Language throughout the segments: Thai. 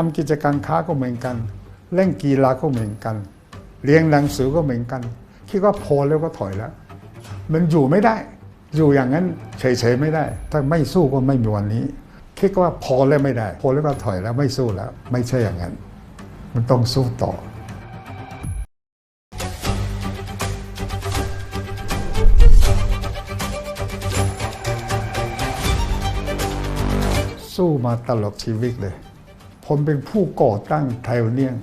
ทำกิจการค้าก็เหมือนกัน เล่นกีฬาก็เหมือนกัน เรียนหนังสือก็เหมือนกัน คิดว่าพอแล้วก็ถอยแล้ว มันอยู่ไม่ได้ อยู่อย่างนั้นเฉยๆไม่ได้ ถ้าไม่สู้ก็ไม่มีวันนี้ คิดว่าพอแล้วไม่ได้ พอแล้วก็ถอยแล้วไม่สู้แล้ว ไม่ใช่อย่างนั้น มันต้องสู้ต่อสู้มาตลอดชีวิตเลย ผมเป็นผู้ก่อตั้งไทโอเนียน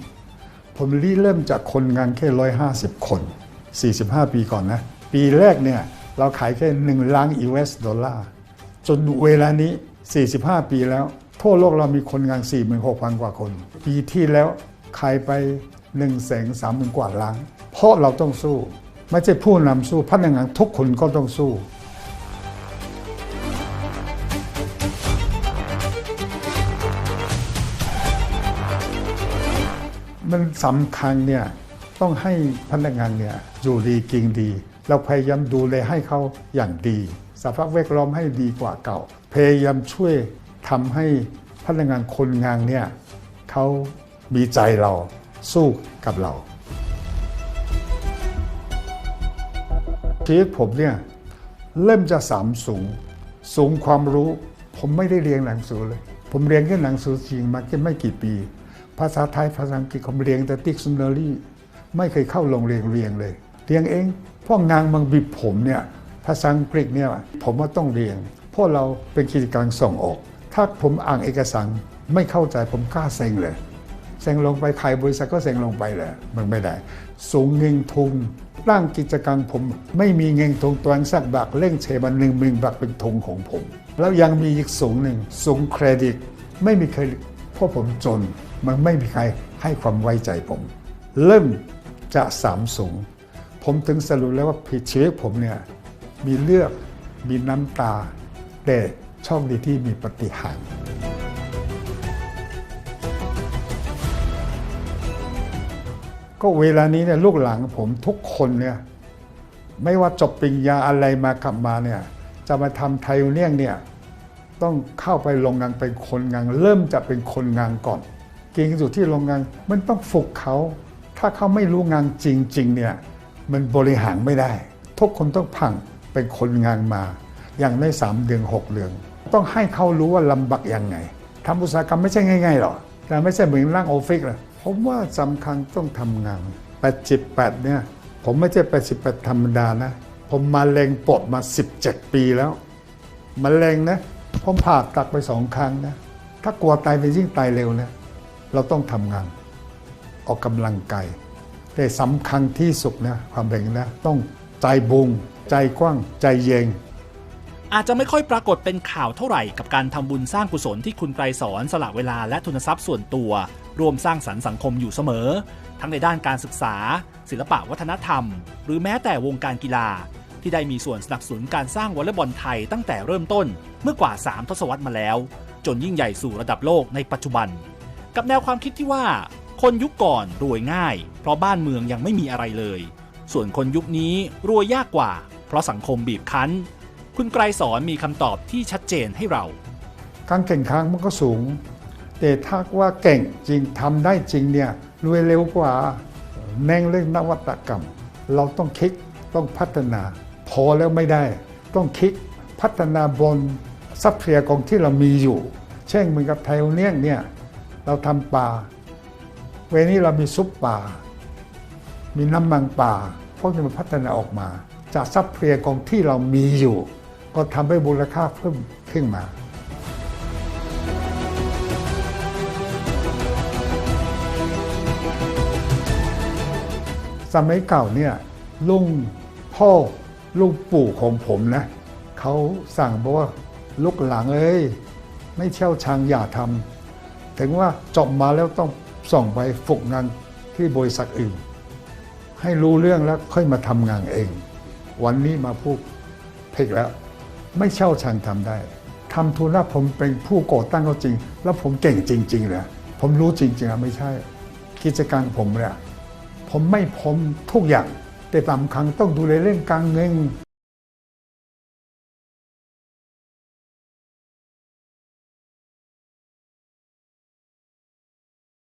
ผมริเริ่มจากคนงานแค่ร้อยห้าสิบคน 45 ปีก่อนนะ ปีแรกเนี่ยเราขายแค่ 1 ล้าน US ดอลลาร์ จนเวลานี้ 45 ปีแล้ว ทั่วโลกเรามีคนงาน 46,000 กว่าคน ปีที่แล้วขายไป1นึ่งแสนสามหมื่นกว่าล้าน เพราะเราต้องสู้ ไม่ใช่ผู้นำสู้พนักงานทุกคนก็ต้องสู้ มันสำคัญเนี่ยต้องให้พนักงานเนี่ยอยู่ดีกินดี เราพยายามดูแลให้เขาอย่างดีสภาพแวดล้อมให้ดีกว่าเก่า พยายามช่วยทำให้พนักงานคนงานเนี่ยเขามีใจเราสู้กับเราชีวิตผมเนี่ยเริ่มจะสามสูง สูงความรู้ ผมไม่ได้เรียนหนังสือเลย ผมเรียนแค่หนังสือจริงมาแค่ไม่กี่ปี ภาษาไทยภาษาอังกฤษผมเรียนแต่ดิกชันนารีไม่เคยเข้าโรงเรียนเรียนเลย เรียนเองเพราะงานมันบีบผมเนี่ยภาษาอังกฤษเนี่ยผมว่าต้องเรียนเพราะเราเป็นกิจการส่งออก ถ้าผมอ่านเอกสารไม่เข้าใจผมกล้าเซ็งเลยเซ็งลงไปขายบริษัทก็เซ็งลงไปเลยมันไม่ได้ สูงเงินทุนร่างกิจการผมไม่มีเงินทุนตัวเองสักบาทเล่งเชบันหนึ่งหมื่นบาทเป็นทุนของผม แล้วยังมีอีกสูงหนึ่งสูงเครดิต ไม่มีใครดิตเพราะผมจน มันไม่มีใครให้ความไว้ใจผม เริ่มจะสามสูง ผมถึงสรุปแล้วว่าชีวิตผมเนี่ยมีเลือดมีน้ำตา แต่โชคดีที่มีปฏิหารก็เวลานี้เนี่ยลูกหลานผมทุกคนเนี่ยไม่ว่าจบปริญญาอะไรมากลับมาเนี่ยจะมาทำไทยเนียงเนี่ยต้องเข้าไปโรงงานเป็นคนงาน เริ่มจะเป็นคนงานก่อน เก่งที่สุดที่โรงงานมันต้องฝึกเขา ถ้าเขาไม่รู้งานจริง ๆ เนี่ย มันบริหารไม่ได้ ทุกคนต้องพังเป็นคนงานมา อย่างในสามเดือนหกเดือน ต้องให้เขารู้ว่าลำบากยังไงทำอุตสาหกรรมไม่ใช่ง่ายๆหรอกแต่ไม่ใช่เหมือนร่างออฟฟิศเลยผมว่าสำคัญต้องทำงาน88เนี่ย ผมไม่ใช่88ธรรมดานะ ผมมาเลงปอดมา 17 ปีแล้วมะเร็งนะ ผมผ่าตัดไปสองครั้งนะ ถ้ากลัวตายไปยิ่งตายเร็วนะ เราต้องทำงาน ออกกำลังกายแต่สำคัญที่สุดนะความเป็นนะ ต้องใจบุง ใจกว้างใจเย็นอาจจะไม่ค่อยปรากฏเป็นข่าวเท่าไหร่กับการทำบุญสร้างกุศลที่คุณไกรสอนสละเวลาและทุนทรัพย์ส่วนตัว รวมสร้างสรรค์สังคมอยู่เสมอ ทั้งในด้านการศึกษา ศิลปะวัฒนธรรม หรือแม้แต่วงการกีฬา ที่ได้มีส่วนสนับสนุนการสร้างวอลเลย์บอลไทยตั้งแต่เริ่มต้นเมื่อกว่า 3 ทศวรรษมาแล้ว จนยิ่งใหญ่สู่ระดับโลกในปัจจุบัน กับแนวความคิดที่ว่า คนยุคก่อนรวยง่าย เพราะบ้านเมืองยังไม่มีอะไรเลย ส่วนคนยุคนี้รวยยากกว่า เพราะสังคมบีบคั้น คุณไกรสอนมีคำตอบที่ชัดเจนให้เรา การแข่งขันมันก็สูง แต่ถ้าว่าเก่งจริงทำได้จริงเนี่ยรวยเร็วกว่าแน่งเรื่องนวัตกรรม เราต้องคิดต้องพัฒนา พอแล้วไม่ได้ ต้องคิดพัฒนาบนทรัพยากรที่เรามีอยู่ เช่นเหมือนกับไทยเนียนเนี่ย เราทำปลาเวนี้เรามีซุปปลามีน้ำมันปลาพวกนี้มันพัฒนาออกมา จากทรัพยากรที่เรามีอยู่ ก็ทำให้มูลค่าเพิ่มขึ้นมาสมัยเก่าเนี่ยลุงพ่อลุงปู่ของผมนะเขาสั่งบอกว่าลูกหลังเอ้ยไม่เชี่ยวชาญอย่าทำ ถึงว่าจบมาแล้วต้องส่งไปฝึกงานที่บริษัทอื่น ให้รู้เรื่องแล้วค่อยมาทำงานเอง วันนี้มาพูดผิดแล้ว ไม่เชี่ยวชาญทำได้ทำทุนแล้วผมเป็นผู้ก่อตั้งก็จริง แล้วผมเก่งจริงๆเลยผมรู้จริงๆอะไม่ใช่ กิจการผมเนี่ยผมไม่พร้อมทุกอย่างแต่สำคัญต้องดูแลเรื่องการเงิน